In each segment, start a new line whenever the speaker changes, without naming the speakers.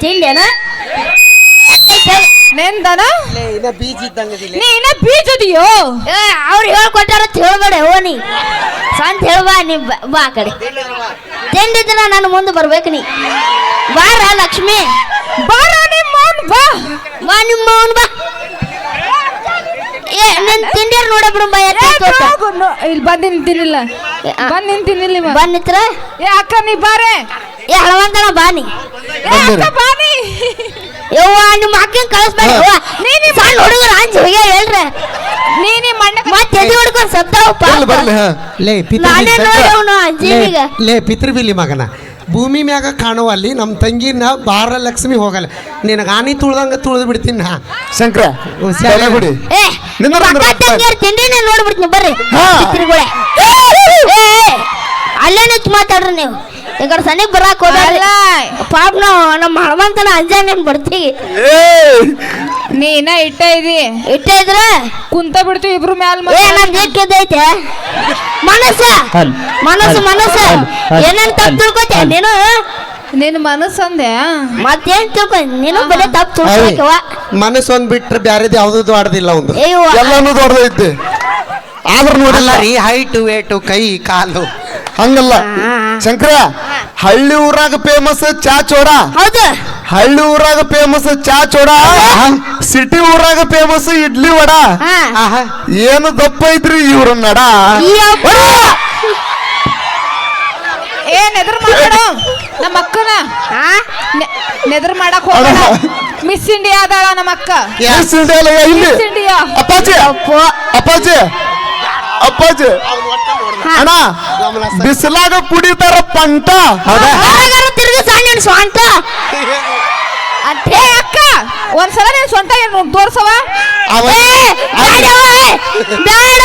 ತಿಂದೇನ
ನೆಂದನ?
ಇನ್ನ ಬೀಜ ಇದ್ದಂಗದಿಲ್ಲ
ನೀ ಇನ್ನ ಬೀಜದಿಯೋ
ಏ ಅವ್ರು ಹೇಳ್ಕೊಟ್ಟಾರ ಅಂತ ಹೇಳ್ಬೇಡ ಓ ನೀ. ಸಂತ ಹೇಳ್ಬಾ ನೀ ಬಾ- ಬಾ ಆ ಕಡೆ. ತಿಂಡಿದ್ರ ನನ್ನ ಮುಂದೆ ಬರ್ಬೇಕು ನೀ. ಬಾರ ಲಕ್ಷ್ಮಿ.
ಬಾರ ನಿಮ್ಮ ಅವ್ನ್ ಬಾ.
ಬಾ ನಿಮ್ಮ ಅವ್ನ್ ಬಾ. ಏ ನನ್ ತಿಂಡಿಯರ್ ನೋಡ
ಬಿಡಮ್ಮ ಹೋಗು, ನೋ- ಇಲ್ಲಿ ಬಂದ್ ನಿಂತಿನಿಲ್ಲ ಬಂದ್ ನಿಂತಿನಿಲ್ಲ.
ಬಂದಿತ್ರ?
ಏ ಅಕ್ಕ ನೀ ಬಾರೆ.
ಏ ಹಳವಂತನ ಬಾ ನೀ
ಏ ಅಕ್ಕ ಬಾನಿ.
ಯವ್ವ ನಿಮ್ಮ ಅಕ್ಕನ ಕಳಿಸ್ಬೇಡ. ಯವ್ವ ನೀ ನೀ ಸಣ್ಣ ಹುಡುಗರು ಅಂಜಿ ಹೋಗ್ಯ ಹೇಳ್ರೆ.
ನೀ ಮಣ್ಣ
ಮತ್ತೆ ಎದಿ ಹೊಡ್ಕೊಂಡು
ಸತ್ತವಪ್ಪ
ಲೇ
ನಾನೇ ನೋಡಿ ಅವನು ಜೀವಿಗ
ಲೇ ಪಿತೃಬಿಲಿ ಮಗನ. ಭೂಮಿ ಮ್ಯಾಗ ಕಾಣುವಲ್ಲಿ ನಮ್ಮ ತಂಗಿನ ಬಾರ ಲಕ್ಷ್ಮಿ ಹೋಗಲ್ಲ. ನಿನಗೆ ಆನಿ ತುಳ್ದಂಗ ತುಳಿದು ಬಿಡ್ತೀನಿ ಹಾ.
ಶಂಕರ ಬಿಡಿ.
ನೋಡ್ಬಿಡ್ತೀನಿ ಬರ್ರಿ.
ಹಾ.
ಚಿತ್ರಗುಳೆ ಏ ಅಲ್ಲೇ ನಿಂತು ಮಾತಾಡ್ರಿ ನೀವು. ಈ ಸನಿ ಸನಿಗ್ ಬರಾಕ್
ಹೋದಲ್ಲ
ಪಾಪ ನಾವು ನಮ್ಮ ಹನುಮಂತನ ಅಂಜಾನೇನ್ ಬರ್ತೀವಿ?
ನೀನ ಇಟ್ಟ ಇದಿ.
ಇಟ್ಟ ಇದ್ರ?
ಕುಂತ ಬಿಡ್ತೀವಿ ಇಬ್ರು ಮ್ಯಾಲ
ಏ ನನ್ ದಿಕ್ಕಿದ್ದೈತೆ ಮನಸ್ಸ. ಮನಸ್ಸು. ಮನಸ್ಸು. ಏನೇನ್ ತಪ್ಪು. ತಿಳ್ಕೊತ. ನೀನು?
ನಿನ್ನ ಮನಸ್ಸಂದೆ
ಮತ್ತೇನ್ ತಿಳ್ಕೊ ನೀನು ಬರೀ ತಪ್ಪು ತಿಳ್ಕೊಬೇಕವ
ಮನಸ್ಸು ಒಂದ್ ಬಿಟ್ರೆ ಬ್ಯಾರೇದು ಯಾವ್ದು ಆಡದಿಲ್ಲ ಒಂದು.
ಎಲ್ಲಾನು ದೊಡ್ಡದೈತೆ. ಆದ್ರೂ ನೋಡಿಲ್ಲ.
ರೀ ಹೈಟ್ ವೇಟು ಕೈ ಕಾಲು.
ಹಂಗಲ್ಲ. ಶಂಕರ ಹಳ್ಳಿ ಊರಾಗ ಫೇಮಸ್ ಚಾ ಚೋಡಾ
ಹೌದು.
ಹಳ್ಳಿ ಊರಾಗ ಫೇಮಸ್ ಚಾ ಚೋಡಾ ಸಿಟಿ ಊರಾಗ ಫೇಮಸ್ ಇಡ್ಲಿ ವಡ? ಏನು ದಪ್ಪ ಐತ್ರಿ ಇವ್ರ ನಡ?
ಏ
ಏನ್ ಎದುರು ಮಾತಾಡು ನಮ್ಮ ಅಕ್ಕನ. ನೆದರ್ ಮಾಡಕ್ ಹೋಗಲ್ಲ ಮಿಸ್ ಇಂಡಿಯಾ ಅದಾಳ ನಮ್ಮ ಅಕ್ಕ. ಇಂಡಿಯಾ
ಅಪ್ಪಾಜಿ. ಅಪ್ಪಾಜಿ. ಅಪ್ಪಾಜಿ. ಅಣ್ಣ ಬಿಸಿಲಾಗ ಕುಡಿತಾರ ಪಂಟ.
ತಿರ್ಗಿ ಸಣ್ಣ ಸ್ವಂತ
ಅದೇ ಅಕ್ಕ ಒಂದ್ಸಲ ನೀನ್ ಸ್ವಂತ ಏನು ತೋರ್ಸವ?
ಬೇಡ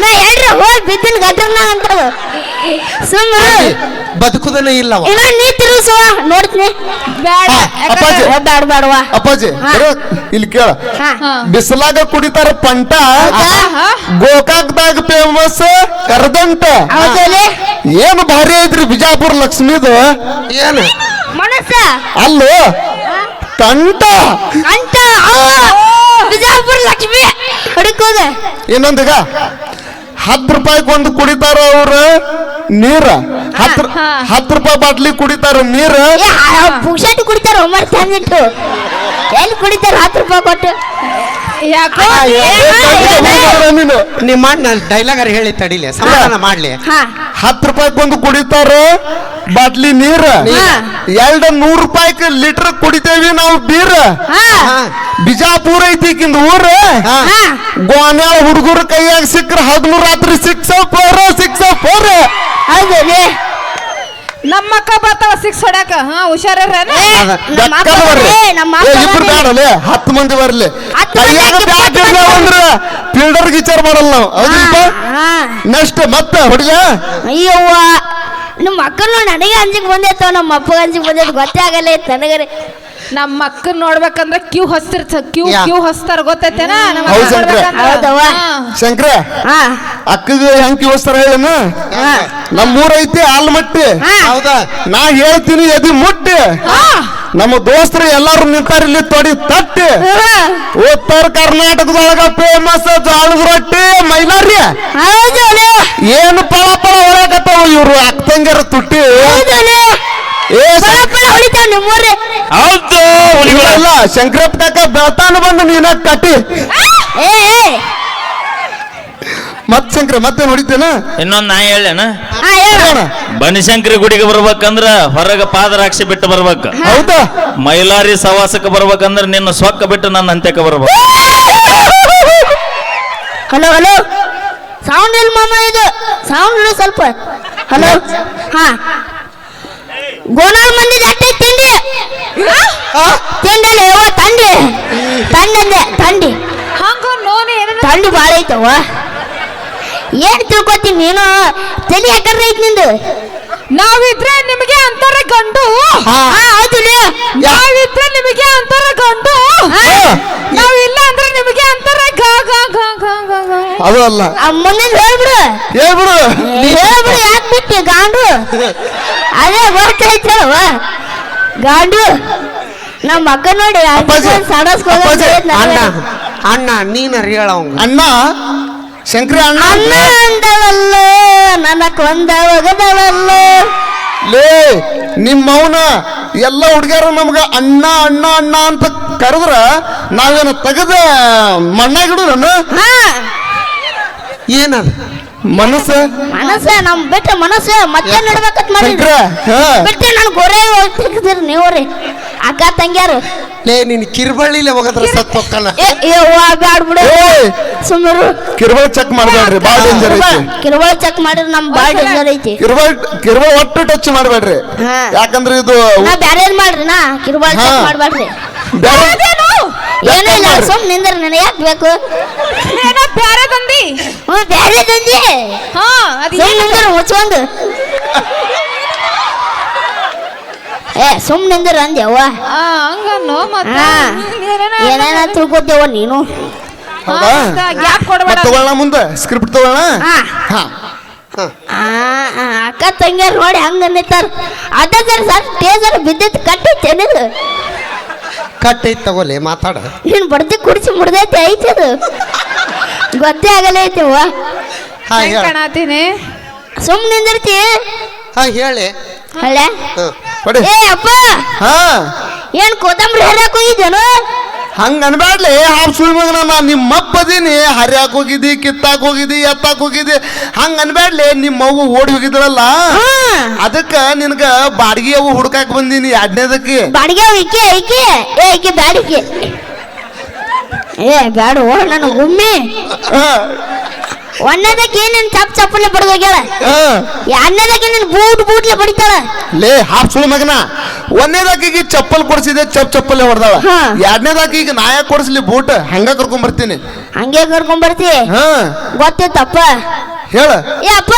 ನಾ ಹೇಳ್ರಿ ಹೋಗಿ ಬಿದ್ದಿನ ಗದ್ರನ ಅಂತದ ಸುಮ್ಮ
ಬದುಕುದನ ಇಲ್ಲವ.
ಇನ್ನ ನೀ ತಿರುಗಿಸುವ ನೋಡ್ತೀನಿ.
ಬೇಡ.
ಹಾ, ಅಪ್ಪಾಜಿ.
ಬ್ಯಾಡ
ಅಪ್ಪಾಜಿ ಬರೋ, ಇಲ್ಲಿ ಕೇಳ. ಬಿಸಿಲಾಗ ಕುಡಿತಾರ ಪಂಟ. ಗೋಕಾಕ್ದಾಗ ಫೇಮಸ್ ಕರದಂಟ?
ಹೌದಲ್ಲಿ
ಏನು ಭಾರಿ ಐತ್ರಿ ಬಿಜಾಪುರ ಲಕ್ಷ್ಮೀದು?
ಏನು?
ಮನಸ್ಸ?
ಅಲ್ಲೋ? ಕಂಟ
ಅಂತ ಬಿಜಾಪುರ ಲಕ್ಷ್ಮಿ. ಹುಡುಕೋದ
ಇನ್ನೊಂದೀಗ ಹತ್ತು ರೂಪಾಯಿಗೆ ಒಂದು ಕುಡಿತಾರ ಅವ್ರ? ನೀರ? ಹತ್ತು. ಹತ್ತು ರೂಪಾಯಿ ಬಾಟ್ಲಿ ಕುಡಿತಾರ ನೀರ?
ಏ ಪುಕ್ಷಾಟಿ ಕುಡಿತಾರ? ಒಮ್ಮೆ ತಂದಿಟ್ಟು ಎಲ್ಲಿ ಕುಡಿತಾರ ಹತ್ತು ರೂಪಾಯಿ ಕೊಟ್ಟು?
ಯಾಕೋ?
ನೀನು.
ನಿಮ್ಮ ಅಣ್ಣ ಡೈಲಾಗರ್ ಹೇಳಿ ತಡಿಲಿ ಸಮಾಧಾನ ಮಾಡ್ಲಿ.
ಹಾ.
ಹತ್ತು ರೂಪಾಯಿಗೆ ಬಂದು ಕುಡಿತಾರ ಬಾಟ್ಲಿ ನೀರ?
ಹಾ.
ಎರಡು ನೂರು ರೂಪಾಯಿಗೆ ಲೀಟರ್ ಕುಡಿತೇವಿ ನಾವು ಬೀರ್?
ಹಾ.
ಐತಿ
ಬಿಜಾಪುರ ಐತಿಕಿಂದ ಊರ?
ಹಾ.
ಹಾ.
ಗೋನ್ಯಾಳ ಹುಡುಗರ ಕೈಯಾಗ ಸಿಕ್ಕ್ರ ಹಗ್ಲು ರಾತ್ರಿ ಸಿಕ್ಸ್ ಫೋರ್ ಸಿಕ್ಸ್ ಫೋರ್
ಹೌದಲ್ಲಿ
ನಮ್ಮ ಅಕ್ಕ ಬರ್ತಾಳ ಸಿಕ್ಸ್ ಹೊಡ್ಯಾಕ. ಹಾ ಹುಷಾರ
ಏ, ನಮ್ಮ ಅಪ್ಪ ನಮ್ಮ ಅಪ್ಪ
ಇಬ್ರು
ಬರ್ಲಿ.
ಬೇಡಲೆ ಹತ್ತು ಮಂದಿ ಬರ್ಲಿ.
ಹತ್ತು
ಕೈಯಾಗ
ಮಂದಿ
ಬ್ಯಾಗ್
ಇಪ್ಪತ್ತು
ಇರ್ಲಿಲ್ಲ
ಮಂದಿ.
ಅಂದ್ರ ಫೀಲ್ಡರ್ ವಿಚಾರ ಮಾಡಲ್ಲ ನಾವು. ಹೌದಿಲ್ಪ ನೆಕ್ಸ್ಟ್ ಮತ್ತೆ ಹುಡುಗ?
ಅಯ್ಯವ್ವ ನಮ್ಮ ಅಕ್ಕನ ನನಗೆ ಅಂಜಿಗೆ ಬಂದೈತೋ ನಮ್ಮ ಅಪ್ಪಗೆ ಅಂಜಿಗೆ ಬಂದೈತೆ ಗೊತ್ತೇ ಆಗಲ್ಲ ಇತ್ತು ನನಗರೆ
ನಮ್ಮ ಅಕ್ಕನ್ ನೋಡ್ಬೇಕಂದ್ರ ಕ್ಯೂ ಹಸ್ತಿರ್ತ ಕ್ಯೂ ಕ್ಯೂ ಹಸ್ತಾರ ಗೊತ್ತೈತೇನ? ನಮ್ಮ
ಹೌದ್
ಅಕ್ಕ
ಶಂಕ್ರೆ.
ನೋಡ್ಬೇಕಂದ್ರ. ಹಾ.
ಶಂಕರ.
ಹಾ.
ಅಕ್ಕಗ ಹೆಂಗ್ ಕಿವಸ್ತಾರ ಹೇಳನ
ಹಾ.
ನಮ್ಮೂರ ಐತಿ ಆಲ್ಮಟ್ಟಿ
ಹಾ.
ಹೌದಾ?
ನಾ ಹೇಳ್ತೀನಿ ಎದಿ ಮುಟ್ಟಿ.
ಹಾ.
ನಮ್ಮ ದೋಸ್ತರು ಎಲ್ಲಾರು ನಿಂತಾರ ಇಲ್ಲಿ ತೊಡಿ ತಟ್ಟಿ. ಉತ್ತರ ಕರ್ನಾಟಕದೊಳಗ ಫೇಮಸ್ ಜಾಳದ ರೊಟ್ಟಿ ಮೈಲಾರಿ. ಏನು ಪಳ ಪಳ ಹೊರಕತ್ತಾವ ಇವ್ರು? ಅಕ್ಕಂಗರ ತುಟ್ಟಿ. ಹೌದು ಶಂಕರಪ್ಪ ಕಾಕ ಬೆಳ್ತಾನ ಬಂದು ನೀನ ಕಟ್ಟಿ.
ಏ ಏ.
ಮತ್ ಶಂಕರ ಮತ್ತೆ ನೋಡಿದ್ದೇನ?
ಇನ್ನೊಂದು ನಾ ಹೇಳೇನ
ಹಾ ಹೇಳು.
ಬನಶಂಕರಿ ಗುಡಿಗೆ ಬರ್ಬೇಕಂದ್ರ ಹೊರಗ ಪಾದರಾಕ್ಷಿ ಬಿಟ್ಟು ಬರ್ಬೇಕು.
ಹೌದಾ?
ಮೈಲಾರಿ ಸವಾಸಕ್ಕೆ ಬರ್ಬೇಕಂದ್ರ ನಿನ್ನ ಸೊಕ್ಕ ಬಿಟ್ಟು ನನ್ನ ಅಂತ್ಯಕ್ಕೆ ಬರ್ಬೇಕು.
Hello hello. ಸೌಂಡ್ ಇಲ್ಲ ಮಾಮ ಇದು? ಸೌಂಡ್ ಸ್ವಲ್ಪ. ಹಲೋ. ಹಾ. ಗೋನಾಲ್ ಮಂದಿ ಅಟ್ಟೆ ತಿಂಡಿ. ತಿಂಡಲ್ಲ ಯವ್ವ ತಂಡಿ. ತಂಡಂದೆ ತಂಡಿ.
ಹಂಗ ನೋನಿ ಏನೇನ
ತಂಡಿ ಭಾಳ ಐತವ್ವ. ಏನ್ ತಿಳ್ಕೊತೀನಿ ನೀನು? ತಲೆ ಯಾಕಂದ್ರೆ ಐತಿ ನಿಂದು?
ನಾವಿದ್ರೆ ನಿಮಗೆ ಅಂತಾರ ಗಂಡು.
ಹಾ ಹೌದು
ನಾವಿದ್ರೆ ನಿಮಗೆ ಅಂತಾರ ಗಂಡು. ನಾವಿಲ್ಲ ಅಂದ್ರೆ ನಿಮಗೆ ಅಂತಾರ ಗ ಗ ಗ ಗ ಗ ಗ.
ಅದು ಅಲ್ಲ.
ಮುಂದಿನ ಹೇಳ್ಬಿಡು.
ಹೇಳ್ಬಿಡು.
ಹೇಳ್ಬಿಡು ಯಾಕೆ ಬಿಟ್ಟಿ ಗಾಂಡು? ಅದೇ ಗೊತ್ತೈತವ ಗಾಂಡು ನಮ್ಮ ಅಕ್ಕ ನೋಡಿ
ಅಪ್ಪಾಜಿ,
ಅಣ್ಣ ಅಣ್ಣ ನೀನು ಹೇಳ
ಅಣ್ಣ ಶಂಕರ ಅಣ್ಣ ಲೇ ನಿಮ್ಮ ಮೌನ ಎಲ್ಲ ಹುಡುಗರು ನಮ್ಗ ಅಣ್ಣ ಅಣ್ಣ ಅಣ್ಣ ಅಂತ ಕರೆದ್ರ ನಾವೇನು ತೆಗೆದ ಮಣ್ಣಾಗಿಡು ನಾನು
ಏನ?
ಏನದ
ಮನಸ್ಸ?
ಮನಸ್ಸ ನಮ್ ಬಿಟ್ಟ ಮನಸ್ಸ ಮತ್ತೆ ನಡ್ಬೇಕಂತ
ಮಾಡಿದ್ರ.
ಮಾಡಿದ್ರಿ
ಹಾ.
ಬಿಟ್ಟೆ ನನ್ ಗೊರೆ ತೆಗ್ದಿರಿ ನೀವ್ರಿ. ಅಕ್ಕ ತಂಗ್ಯಾರು
ಲೇ ನೀನ್ ಕಿರ್ಬಳ್ಳಿಲೆ ಹೋಗದ್ರ ಸತ್
ಏ
ಕಿರ್ಬಳ್ ಚೆಕ್ ಮಾಡ್ಬೇಡ್ರಿ ಬಾಳ ಡೇಂಜರ್ ಐತಿ.
ಕಿರ್ಬಳ್ ಚೆಕ್ ಮಾಡಿದ್ರೆ ನಮ್ ಬಾಳ್ ಡೇಂಜರ್ ಐತಿ.
ಕಿರ್ಬಳ್ ಕಿರ್ಬಳ್ ಒಟ್ಟು ಟಚ್ ಮಾಡ್ಬೇಡ್ರಿ.
ಹಾ.
ಯಾಕಂದ್ರೆ ಇದು
ಬ್ಯಾರೆ ಮಾಡ್ರಿ ನಾ ಕಿರ್ಬಳ್ ಚೆಕ್. ಮಾಡ್ಬೇಡ್ರಿ.
ಬ್ಯಾರೆ-
ಏನೂ ಇಲ್ಲ ಸುಮ್ ನಿಂದ್ರ ನನಗೆ ಯಾಕೆ ಬೇಕು?
ಏನೋ ಬ್ಯಾರೆ ತಂದಿ
ಹ್ಞೂ ಬ್ಯಾರೆ ತಂದಿ
ಹಾ ಅದ್
ಮುಚ್ಕೊಂಡು. ಏ ಸುಮ್ಮನೆ ನಿಂದ್ರ ಅಂದ್ಯವ್ವ.
ಆ, ಹಂಗನ್ನು ಮತ್ತೆ?
ಏನೇನ ತಿಳ್ಕೊತೇವ ನೀನು?
ಗ್ಯಾಪ್ ಕೊಡಬೇಡ.
ತಗೊಳ್ಳೋಣ ಮುಂದೆ? ಸ್ಕ್ರಿಪ್ಟ್ ತಗೊಳ್ಳೋಣ
ಹಾ.
ಹಾ.
ಆ, ಆ, ಅಕ್ಕ ತಂಗಿಯರ್ ನೋಡಿ ಹಂಗ ನಿಂತಾರ ಅದ ಸರ್ ಸರ್ ಟೇಸರ್ ಬಿದ್ದಿತ್ತು ಕಟ್ಟೈತೆ ಏನಿದು?
ಕಟ್ ತಗೋಲಿ ಮಾತಾಡ.
ನೀನು ಬಡ್ತಿ ಕುಡಿಸಿ ಮುಡ್ದೈತೆ ಐತೆ ಅದು. ಗೊತ್ತೇ ಆಗಲ್ಲ ಐತೆವ್ವ
ಕಾಣತೀನಿ
ಸುಮ್ ನಿಂದಿರ್ತಿ
ಹಾ ಹೇಳಿ.
ಹಳೆ?
ಹಾ.
ಕೊಡಿ
ಏ ಅಪ್ಪ!
ಹಾ.
ಏನ್ ಕೊತ್ತಂಬರಿ ಹರಿಯಾಕ ಹೋಗಿದ್ದೇನು
ಹಂಗ ಅನ್ಬ್ಯಾಡ್ಲಿ. ಹಾಫ್ ಸುಳಿ ಮಗನ ನಿಮ್ಮ ಅಪ್ಪದೀನಿ ಹರಿಯಾಕ ಹೋಗಿದ್ದಿ ಕಿತ್ತಾಕ್ ಹೋಗಿದ್ದಿ ಎತ್ತಾಕ್ ಹೋಗಿದ್ದಿ. ಹಂಗ ಅನ್ಬ್ಯಾಡ್ಲಿ. ನಿಮ್ಮ ಮಗು ಓಡಿ ಹೋಗಿದ್ರಲ್ಲ ಅದಕ್ಕ ನಿನಗ ಬಾಡಿಗೆ ಅವು ಹುಡ್ಕಾಕ್ ಬಂದೀನಿ. ಎರಡನೇದಕ್ಕೆ.
ಬಾಡಿಗೆ ಐಕೆ ಈಕೆ ಏ ಈಕೆ ಬ್ಯಾಡಿಕೆ ಏ ಬ್ಯಾಡ. ಓ ನನ್ನ ಗುಮ್ಮಿ. ಒಂದನೇದಕ್ಕೆ ಏನೇನ್ ಚಪ್ ಚಪ್ಪಲೆ ಬಡ್ದೋಗ್ಯಾಳ? ಎರಡನೇದಕ್ಕೆ ನೀನ್ ಬೂಟ್ ಬೂಟ್ಲೆ ಬಡಿತಾಳ?
ಲೇ ಹಾಫ್ ಸುಳಿ ಮಗನ. ಒಂದನೇದಾಕಿಗೆ ಚಪ್ಪಲ್ ಕೊಡಿಸಿದೆ ಚಪ್ ಚಪ್ಪಲೆ ಹೊಡೆದಾಳ.
ಹಾ.
ಎರಡನೇದಾಕಿ ಈಗ ನಾ ಯಾಕೆ ಕೊಡಿಸ್ಲಿ ಬೂಟ್? ಹಂಗ ಕರ್ಕೊಂಡ್ ಬರ್ತೀನಿ
ಹಂಗೆ ಕರ್ಕೊಂಡ್ ಬರ್ತಿ
ಗೊತ್ತಾಯ್ತಪ್ಪ
ಗೊತ್ತಿತ್ತಪ್ಪ
ಹೇಳ.
ಏ ಅಪ್ಪ.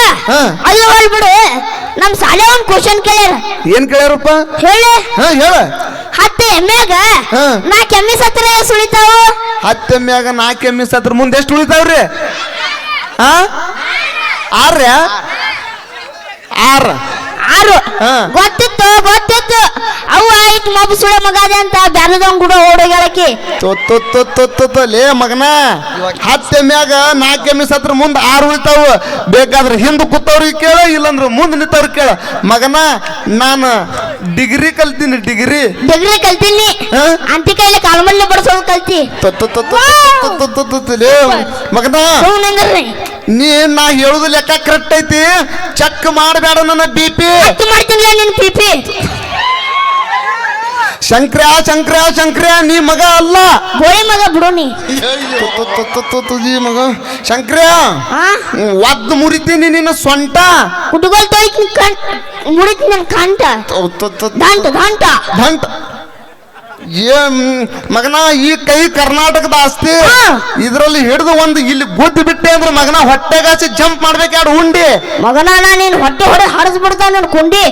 ಅಲ್ಲ ಹೋಲ್ ಬಿಡು. ನಮ್ ಸಾಲೆ ಒಂದ್ ಕ್ವಶನ್ ಕೇಳ್ಯಾರ.
ಏನ್ ಕೇಳ್ಯಾರಪ್ಪ?
ಹೇಳಿ.
ಹಾ ಹೇಳ.
ಹತ್ತು ಎಮ್ಮ್ಯಾಗ
ಹಾ.
ನಾ ಕೆಮ್ಮಿ ಸತ್ರ ಸುಳಿತಾವು?
ಹತ್ತೆಮ್ಮ್ಯಾಗ ನಾಲ್ಕು ಎಮ್ಮಿ ಸತ್ರ. ಮುಂದೆ ಎಷ್ಟು ಉಳಿತಾವ್ರಿ? ಆರ್ಯ ಆರ.
ಆರು.
ಹಾ.
ಗೊತ್ತಿತ್ತು ಗೊತ್ತಿತ್ತು. ಅವು ಆಯ್ತು ಮಬ್ಬ ಸುಳೆ ಮಗಾದೆ ಅಂತ ಬ್ಯಾರದವ್ ಕೂಡ ಓಡೋಗ್ಯಾಳಕಿ.
ಲೇ ಮಗನ. ಹತ್ತೆಮ್ಯಾಗ ನಾಲ್ಕು ಎಮ್ಮಿ ಸತ್ರ ಮುಂದೆ ಆರು ಉಳಿತಾವು. ಬೇಕಾದ್ರೆ ಹಿಂದೆ ಕೂತವ್ರಿಗೆ ಕೇಳ ಇಲ್ಲಂದ್ರೆ ಮುಂದೆ ನಿಂತವ್ರಿಗೆ ಕೇಳ. ಮಗನ ನಾನು ಡಿಗ್ರಿ ಕಲ್ತೀನಿ ಡಿಗ್ರಿ.
ಡಿಗ್ರಿ ಕಲ್ತೀನಿ? ಅಂತಿ ಕೈಲಿ ಕಾಲ್ಮಲ್ಲೆ ಬಡ್ಸೋದು ಕಲ್ತಿ.
ಲೇ ಮಗನ. ನೀ ನಾ ಹೇಳುದು ಲೆಕ್ಕ ಕರೆಕ್ಟ್ ಐತಿ. ಚೆಕ್ ಮಾಡಬೇಡ ನನ್ನ ಬಿ ಪಿ
ಮಾಡ್ತೀನಿ ನಿನ್ ಪಿಪಿ
ಶಂಕ್ರ ಶಂಕ್ರ ಶಂಕ್ರ ನೀ ಮಗ ಅಲ್ಲ
ಗೋಳಿ ಮಗ ಬಿಡು ನೀ
ತುಜಿ ಮಗ ಶಂಕ್ರ
ಹಾ
ಒದ್ದು ಮುರಿತೀನಿ ನಿನ್ನ ಸೊಂಟ
ಕುಟುಗೋಲ್ ತೊಯ್ತು ಕಣ್ ಮುಡಿತ್ ನನ್ ಕಂಟ ದಂಟ ದಂಟ
ದಂಟ ಏ ಮಗನ ಈ ಕೈ ಕರ್ನಾಟಕದ ಆಸ್ತಿ ಇದರಲ್ಲಿ ಹಿಡಿದು ಒಂದು ಇಲ್ಲಿ ಗುದ್ದು ಬಿಟ್ಟೆ ಅಂದ್ರೆ ಮಗನ ಹೊಟ್ಟೆಗಾಸಿ ಜಂಪ್ ಮಾಡ್ಬೇಕು ಎರಡು ಉಂಡಿ
ಮಗನ ನಾ ನೀನ್ ಹೊಟ್ಟೆ ಹೊಡೆ ಹರಿಸ್ಬಿಡ್ತಾವ ನನ್ ಕುಂಡಿ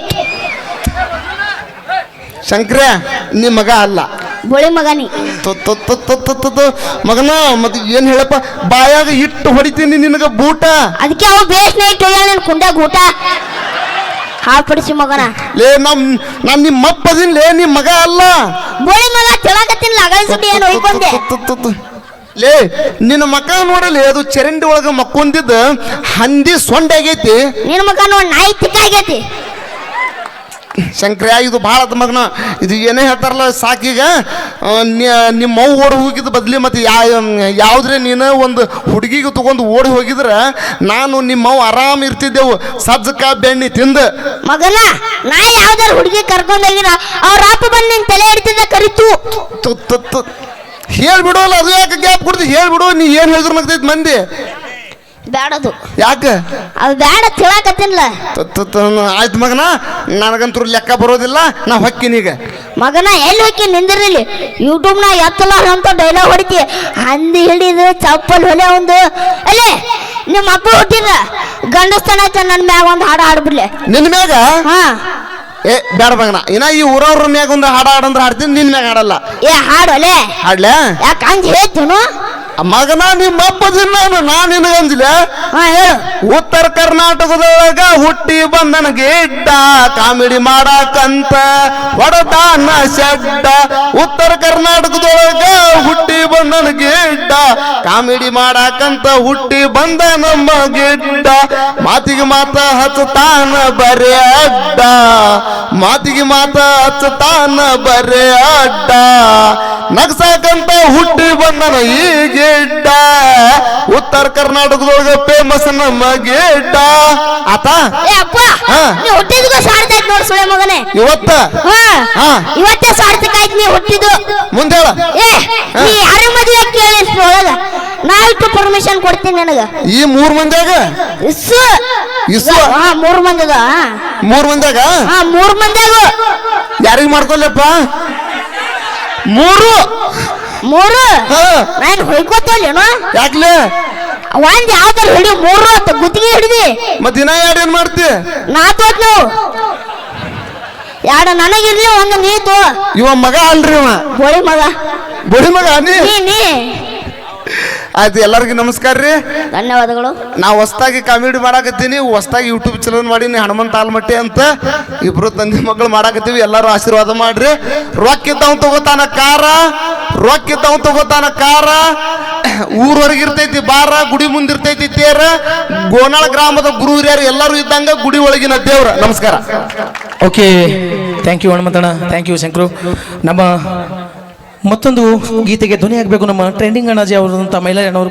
ಶಂಕ್ರ ನಿಮ್ಮ ಮಗ ಅಲ್ಲ.
ಬೋಳಿ ಮಗನಿ.
ಮಗನ ಮತ್ತೆ ಏನ್ ಹೇಳಪ್ಪ? ಬಾಯಾಗ ಇಟ್ಟು ಹೊಡಿತೀನಿ ನಿನಗ ಬೂಟ.
ಅದಕ್ಕೆ ಅವ ಬೇಸ್ ಇಟ್ಟು ಹೋಗ್ಯಾಳ ನಿನ್ ಕುಂಡ್ಯಾಗ ಊಟ ಹಾಳ್ಪಡಿಸಿ ಮಗನ.
ಲೇ ನಮ್ ನಾನ್ ನಿಮ್ಮ ಅಪ್ಪ ಲೇ ನಿಮ್ಮ ಮಗ ಅಲ್ಲ.
ಬೋಳಿ ಮಗ ತಿಳಕತ್ತಿನ ಲಗನ್ ಏನು ಹೊಯ್ಕೊಂಡೆ.
ಲೇ ನಿನ್ನ ಮಕ ನೋಡಲಿ ಅದು ಚರಂಡಿ ಒಳಗ ಮಕ್ಕೊಂದಿದ್ದ ಹಂದಿ ಸೊಂಡೆ ಆಗೈತಿ.
ನಿನ್ ಮಗ ನೋಡ್ ನಾಯಿ ತಿಕ್ಕಾಗೈತಿ.
ಶಂಕರ ಇದು ಭಾಳ ಆತ್ ಮಗನ. ಇದು ಏನೇ ಹೇಳ್ತಾರಲ್ಲ ಸಾಕೀಗ ನಿಮ್ಮ ಮೌ ಓಡಿ ಹೋಗಿದ್ದು ಬದಲಿ ಮತ್ತು ಯಾ ಯಾವುದ್ರೆ ನೀನು ಒಂದು ಹುಡುಗಿಗೆ ತೊಗೊಂಡು ಓಡಿ ಹೋಗಿದ್ರೆ ನಾನು ನಿಮ್ಮ ಮೌ ಆರಾಮ್ ಇರ್ತಿದ್ದೆವು. ಸಜ್ಜಕ ಬೆಣ್ಣಿ ತಿಂದು.
ಮಗನ ನಾ ಯಾವ್ದಾರು ಹುಡುಗಿ ಕರ್ಕೊಂಡೋಗಿರ ಅವ್ರ ಅಪ್ಪ ಬಂದು ನಿನ್ ತಲೆ ಹಿಡ್ತಿದ್ದ ಕರಿತು.
ಹೇಳ್ಬಿಡೋಲ್ಲ ಅದು ಯಾಕೆ ಗ್ಯಾಪ್ ಕೊಡ್ತಿ? ಹೇಳ್ಬಿಡು ನೀ ಏನು ಹೇಳಿದ್ರು ಮಗ್ತೈತಿ ಮಂದಿ.
ಬ್ಯಾಡದು.
ಯಾಕೆ?
ಅದು ಬ್ಯಾಡ
ತಿಳಾಕತ್ತಿಲ್ಲ. ಆಯ್ತು ಮಗನ ನನಗಂತೂ ಲೆಕ್ಕ ಬರೋದಿಲ್ಲ ನಾ ಹೊಕ್ಕಿನೀಗ
ಮಗನ ಎಲ್ಲಿ ಹೋಗಿ ನಿಂದಿರಲಿ ಯೂಟ್ಯೂಬ್ನ ಎತ್ತಲ್ಲ ಅಂತ ಡೈಲಾಗ್ ಹೊಡಿತಿ. ಹಂದಿ ಹಿಡಿದು ಚಪ್ಪಲ್ ಹೊಲೆ ಒಂದು. ಅಲ್ಲೇ ನಿಮ್ಮ ಅಪ್ಪ ಹುಟ್ಟಿದ. ಗಂಡಸ್ತನ ನನ್ನ ಮ್ಯಾಗ ಒಂದು ಹಾಡು ಹಾಡ್ಬಿಡ್ಲೆ.
ನಿನ್ನ ಮ್ಯಾಗ?
ಹಾ.
ಏ ಬೇಡ ಮಗನ. ಇನ್ನ ಈ ಊರವ್ರ ಮ್ಯಾಗ ಒಂದು ಹಾಡ ಹಾಡಂದ್ರೆ ಹಾಡ್ತೀನಿ ನಿನ್ನ ಮ್ಯಾಗ ಹಾಡಲ್ಲ.
ಏ ಹಾಡು ಅಲೆ
ಹಾಡ್ಲ್ಯಾ
ಯಾಕೆ ಹಂಗೆ ಹೇಳ್ತೀನು
ಮಗನ ನಿಮ್ಮ ಅಪ್ಪದಿನ ನಾನು ನಾ
ನಿನಗಂದಿಲ್ಲ
ಉತ್ತರ ಕರ್ನಾಟಕದೊಳಗ ಹುಟ್ಟಿ ಬಂದನ ಗಿಡ್ಡ ಕಾಮಿಡಿ ಮಾಡಾಕಂತ ಹೊಡತಾನ ಶಡ್ಡ ಉತ್ತರ ಕರ್ನಾಟಕದೊಳಗ ಹುಟ್ಟಿ ಬಂದನ ಗಿಡ್ಡ ಕಾಮಿಡಿ ಮಾಡಾಕಂತ ಹುಟ್ಟಿ ಬಂದ ನಮ್ಮ ಗಿಡ್ಡ ಮಾತಿಗೆ ಮಾತ ಹಚ್ಚತಾನ ಬರೇ ಅಡ್ಡ. ಮಾತಿಗೆ ಮಾತ ಹಚ್ಚತಾನ ಬರೇ ಅಡ್ಡ. ನಗ್ಸಾಕಂತ ಹುಟ್ಟಿ ಬಂದನ ಈ ಗಿಡ್ಡ. ಉತ್ತರ ಕರ್ನಾಟಕದೊಳಗ ಫೇಮಸ್ ನಮ್ಮ ಗಿಡ್ಡ. ಆತ
ಹುಟ್ಟಿದ್ಗೂ ಸಾರ್ಥಕ ನೋಡ್ ಸುಳೆ ಮಗನೇ.
ಇವತ್ತ?
ಹಾ.
ಹಾ.
ಇವತ್ತೇ ಸಾರ್ಥಕ ಆಯ್ತು ನೀ ಹುಟ್ಟಿದ್ದು.
ಮುಂದೆ ಹೇಳ.
ಏ ನೀ ಯಾರ ಮದುವೆ ಕೇಳಿ ಒಳಗ ನಾ ಇಟ್ಟು ಪರ್ಮಿಷನ್ ಕೊಡ್ತೀನಿ ನನಗ.
ಈ ಮೂರ್ ಮಂದಿಯಾಗ?
ಇಸ್ಸು.
ಇಸ್ಸು?
ಹಾ ಮೂರ್ ಮಂದಿಗ
ಮೂರ್ ಮಂದಿಯಾಗ?
ಹಾ ಮೂರ್ ಮಂದಿಯಾಗ.
ಯಾರಿಗ್ ಮಾಡ್ಕೊಲ್ಲಪ್ಪ ಮೂರು.
ಮೂರು?
ಹಾ.
ನಾನು ಹೊಯ್ಕೋತಲ್ಲೇನು
ಯಾಕ್ಲೆ?
ಒಂದ್ ಯಾವ್ದಾರು ಹಿಡಿ ಮೂರು ಅಂತ ಗುತ್ತಿಗೆ ಹಿಡಿದಿ.
ಮತ್ ದಿನ ಎರಡು ಏನ್ ಮಾಡ್ತಿ?
ನಾ ತೋತ್ ಯಾಡ ನನಗೆ ನನಗಿರ್ಲಿ ಒಂದು ನೀತು
ಇವ ಮಗ ಅಲ್ರಿ ಇವ.
ಬೋಳಿ ಮಗ.
ಬುಡಿ ಮಗ ನೀ?
ನೀ ನೀ.
ಆಯ್ತು ಎಲ್ಲರಿಗೂ ನಮಸ್ಕಾರ ರೀ.
ಧನ್ಯವಾದಗಳು.
ನಾ ಹೊಸ್ದಾಗಿ ಕಾಮಿಡಿ ಮಾಡಾಕತ್ತೀನಿ ಹೊಸ್ದಾಗಿ ಯೂಟ್ಯೂಬ್ ಚಲನ್ ಮಾಡೀನಿ ಹನುಮಂತ ಆಲ್ಮಟ್ಟಿ ಅಂತ. ಇಬ್ರು ತಂದೆ ಮಕ್ಕಳು ಮಾಡಾಕತ್ತೀವಿ ಎಲ್ಲರೂ ಆಶೀರ್ವಾದ ಮಾಡ್ರಿ. ರೊಕ್ಕ ಇದ್ದವ್ ತಗೋತಾನ ಕಾರ ರೊಕ್ಕ ಇದ್ದವ್ ತಗೋತಾನ ಕಾರ. ಊರವರೆಗೆ ಇರ್ತೈತಿ ಬಾರ ಗುಡಿ ಮುಂದಿರ್ತೈತಿ ತೇರ. ಗೋನಾಳ ಗ್ರಾಮದ ಗುರು ಹಿರಿಯರು ಎಲ್ಲರೂ ಇದ್ದಂಗ ಗುಡಿ ಒಳಗಿನ ದೇವ್ರ. ನಮಸ್ಕಾರ.
Okay thank you ಹನುಮಂತಣ್ಣ thank you Shankar. ನಮ್ಮ ಮತ್ತೊಂದು ಗೀತೆಗೆ ಧ್ವನಿ ಆಗಬೇಕು ನಮ್ಮ ಟ್ರೆಂಡಿಂಗ್ ಅಣ್ಣಾಜಿ ಅಣ್ಣವರು ಕೂಡ